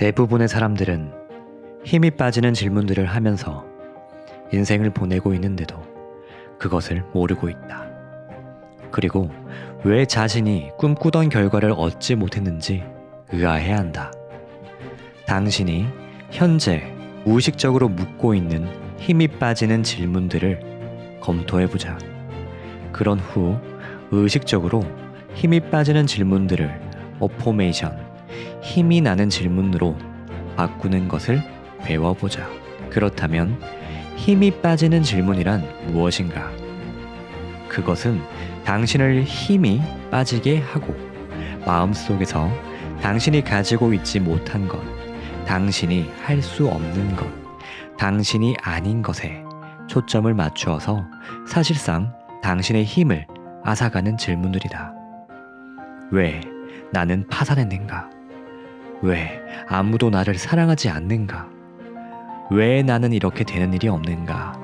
대부분의 사람들은 힘이 빠지는 질문들을 하면서 인생을 보내고 있는데도 그것을 모르고 있다. 그리고 왜 자신이 꿈꾸던 결과를 얻지 못했는지 의아해 한다. 당신이 현재 무의식적으로 묻고 있는 힘이 빠지는 질문들을 검토해보자. 그런 후 의식적으로 힘이 빠지는 질문들을 어포메이션, 힘이 나는 질문으로 바꾸는 것을 배워보자. 그렇다면 힘이 빠지는 질문이란 무엇인가? 그것은 당신을 힘이 빠지게 하고 마음속에서 당신이 가지고 있지 못한 것, 당신이 할 수 없는 것, 당신이 아닌 것에 초점을 맞추어서 사실상 당신의 힘을 앗아가는 질문들이다. 왜 나는 파산했는가? 왜 아무도 나를 사랑하지 않는가? 왜 나는 이렇게 되는 일이 없는가?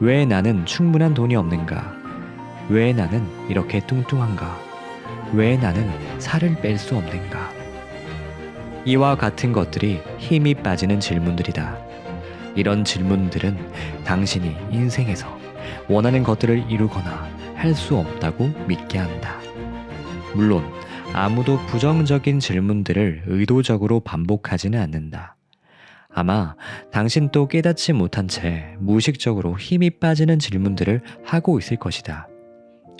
왜 나는 충분한 돈이 없는가? 왜 나는 이렇게 뚱뚱한가? 왜 나는 살을 뺄 수 없는가? 이와 같은 것들이 힘이 빠지는 질문들이다. 이런 질문들은 당신이 인생에서 원하는 것들을 이루거나 할 수 없다고 믿게 한다. 물론 아무도 부정적인 질문들을 의도적으로 반복하지는 않는다. 아마 당신도 깨닫지 못한 채 무의식적으로 힘이 빠지는 질문들을 하고 있을 것이다.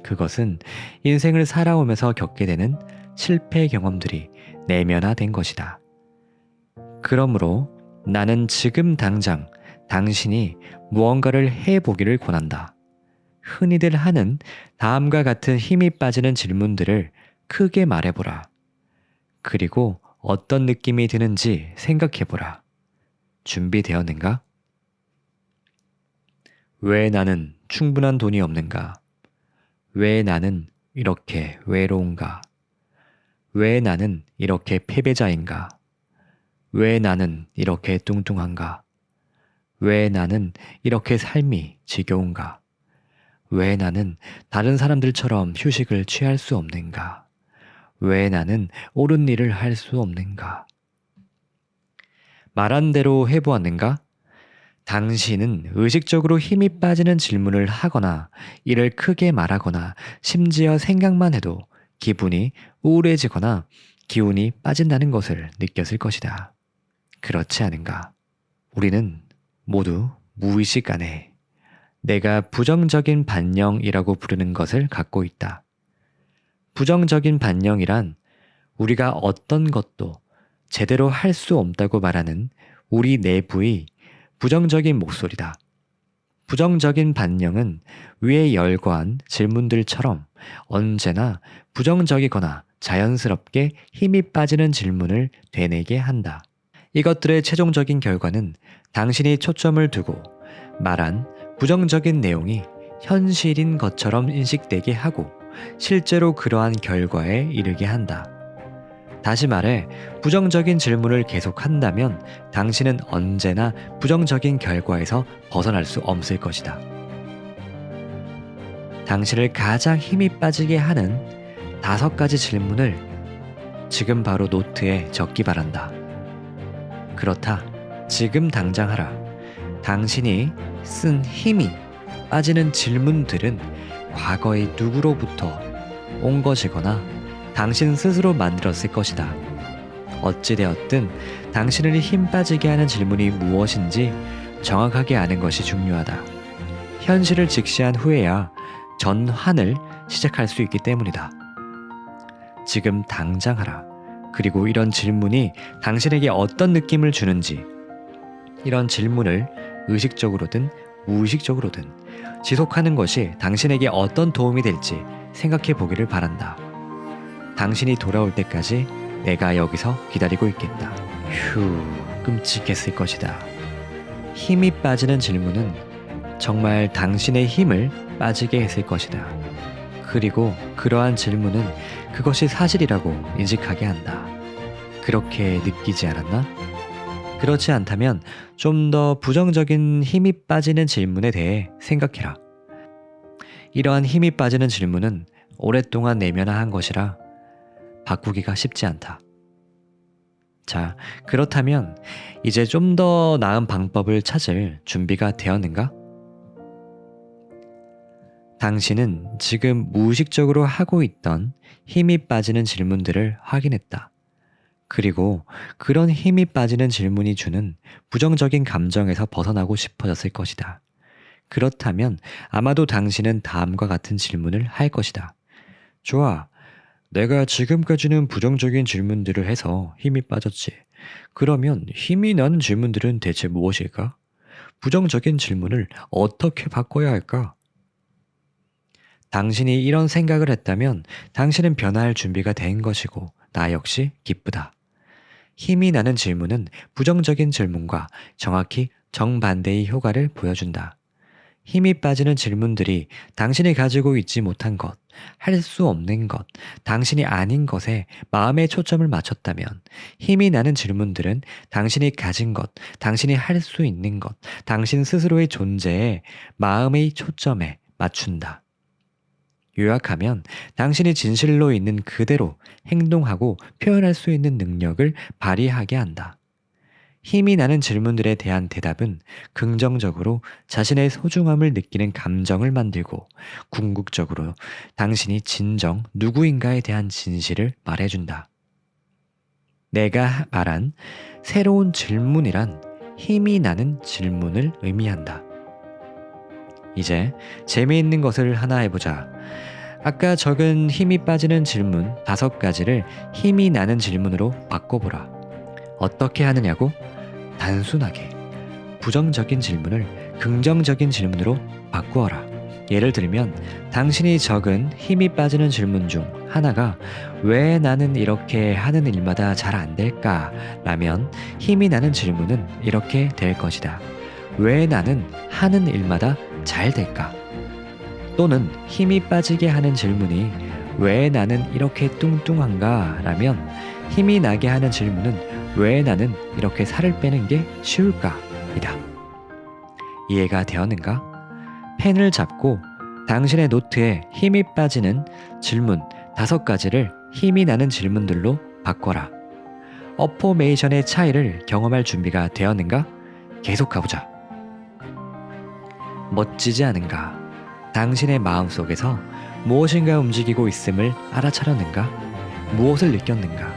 그것은 인생을 살아오면서 겪게 되는 실패 경험들이 내면화된 것이다. 그러므로 나는 지금 당장 당신이 무언가를 해보기를 권한다. 흔히들 하는 다음과 같은 힘이 빠지는 질문들을 크게 말해보라. 그리고 어떤 느낌이 드는지 생각해보라. 준비되었는가? 왜 나는 충분한 돈이 없는가? 왜 나는 이렇게 외로운가? 왜 나는 이렇게 패배자인가? 왜 나는 이렇게 뚱뚱한가? 왜 나는 이렇게 삶이 지겨운가? 왜 나는 다른 사람들처럼 휴식을 취할 수 없는가? 왜 나는 옳은 일을 할 수 없는가? 말한 대로 해보았는가? 당신은 의식적으로 힘이 빠지는 질문을 하거나 이를 크게 말하거나 심지어 생각만 해도 기분이 우울해지거나 기운이 빠진다는 것을 느꼈을 것이다. 그렇지 않은가? 우리는 모두 무의식 안에 내가 부정적인 반영이라고 부르는 것을 갖고 있다. 부정적인 반영이란 우리가 어떤 것도 제대로 할 수 없다고 말하는 우리 내부의 부정적인 목소리다. 부정적인 반영은 위에 열거한 질문들처럼 언제나 부정적이거나 자연스럽게 힘이 빠지는 질문을 되뇌게 한다. 이것들의 최종적인 결과는 당신이 초점을 두고 말한 부정적인 내용이 현실인 것처럼 인식되게 하고 실제로 그러한 결과에 이르게 한다. 다시 말해, 부정적인 질문을 계속한다면 당신은 언제나 부정적인 결과에서 벗어날 수 없을 것이다. 당신을 가장 힘이 빠지게 하는 다섯 가지 질문을 지금 바로 노트에 적기 바란다. 그렇다. 지금 당장 하라. 당신이 쓴 힘이 빠지는 질문들은 과거의 누구로부터 온 것이거나 당신 스스로 만들었을 것이다. 어찌되었든 당신을 힘 빠지게 하는 질문이 무엇인지 정확하게 아는 것이 중요하다. 현실을 직시한 후에야 전환을 시작할 수 있기 때문이다. 지금 당장 하라. 그리고 이런 질문이 당신에게 어떤 느낌을 주는지, 이런 질문을 의식적으로든 무의식적으로든 지속하는 것이 당신에게 어떤 도움이 될지 생각해 보기를 바란다. 당신이 돌아올 때까지 내가 여기서 기다리고 있겠다. 휴, 끔찍했을 것이다. 힘이 빠지는 질문은 정말 당신의 힘을 빠지게 했을 것이다. 그리고 그러한 질문은 그것이 사실이라고 인식하게 한다. 그렇게 느끼지 않았나? 그렇지 않다면 좀 더 부정적인 힘이 빠지는 질문에 대해 생각해라. 이러한 힘이 빠지는 질문은 오랫동안 내면화한 것이라 바꾸기가 쉽지 않다. 자, 그렇다면 이제 좀 더 나은 방법을 찾을 준비가 되었는가? 당신은 지금 무의식적으로 하고 있던 힘이 빠지는 질문들을 확인했다. 그리고 그런 힘이 빠지는 질문이 주는 부정적인 감정에서 벗어나고 싶어졌을 것이다. 그렇다면 아마도 당신은 다음과 같은 질문을 할 것이다. 좋아. 내가 지금까지는 부정적인 질문들을 해서 힘이 빠졌지. 그러면 힘이 나는 질문들은 대체 무엇일까? 부정적인 질문을 어떻게 바꿔야 할까? 당신이 이런 생각을 했다면 당신은 변화할 준비가 된 것이고 나 역시 기쁘다. 힘이 나는 질문은 부정적인 질문과 정확히 정반대의 효과를 보여준다. 힘이 빠지는 질문들이 당신이 가지고 있지 못한 것, 할 수 없는 것, 당신이 아닌 것에 마음의 초점을 맞췄다면 힘이 나는 질문들은 당신이 가진 것, 당신이 할 수 있는 것, 당신 스스로의 존재에 마음의 초점에 맞춘다. 요약하면 당신이 진실로 있는 그대로 행동하고 표현할 수 있는 능력을 발휘하게 한다. 힘이 나는 질문들에 대한 대답은 긍정적으로 자신의 소중함을 느끼는 감정을 만들고 궁극적으로 당신이 진정 누구인가에 대한 진실을 말해준다. 내가 말한 새로운 질문이란 힘이 나는 질문을 의미한다. 이제 재미있는 것을 하나 해보자. 아까 적은 힘이 빠지는 질문 다섯 가지를 힘이 나는 질문으로 바꿔보라. 어떻게 하느냐고? 단순하게 부정적인 질문을 긍정적인 질문으로 바꾸어라. 예를 들면 당신이 적은 힘이 빠지는 질문 중 하나가 왜 나는 이렇게 하는 일마다 잘 안 될까? 라면 힘이 나는 질문은 이렇게 될 것이다. 왜 나는 하는 일마다 잘 될까? 또는 힘이 빠지게 하는 질문이 왜 나는 이렇게 뚱뚱한가? 라면 힘이 나게 하는 질문은 왜 나는 이렇게 살을 빼는 게 쉬울까? 이다. 이해가 되었는가? 펜을 잡고 당신의 노트에 힘이 빠지는 질문 다섯 가지를 힘이 나는 질문들로 바꿔라. 어포메이션의 차이를 경험할 준비가 되었는가? 계속 가보자. 멋지지 않은가? 당신의 마음 속에서 무엇인가 움직이고 있음을 알아차렸는가? 무엇을 느꼈는가?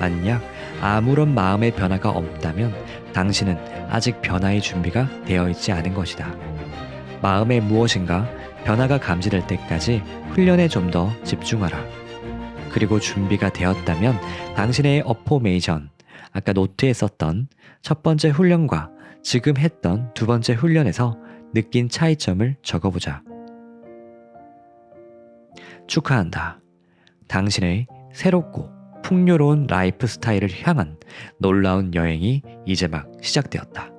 만약 아무런 마음의 변화가 없다면 당신은 아직 변화의 준비가 되어 있지 않은 것이다. 마음에 무엇인가 변화가 감지될 때까지 훈련에 좀 더 집중하라. 그리고 준비가 되었다면 당신의 어포메이션, 아까 노트에 썼던 첫 번째 훈련과 지금 했던 두 번째 훈련에서 느낀 차이점을 적어보자. 축하한다. 당신의 새롭고 풍요로운 라이프 스타일을 향한 놀라운 여행이 이제 막 시작되었다.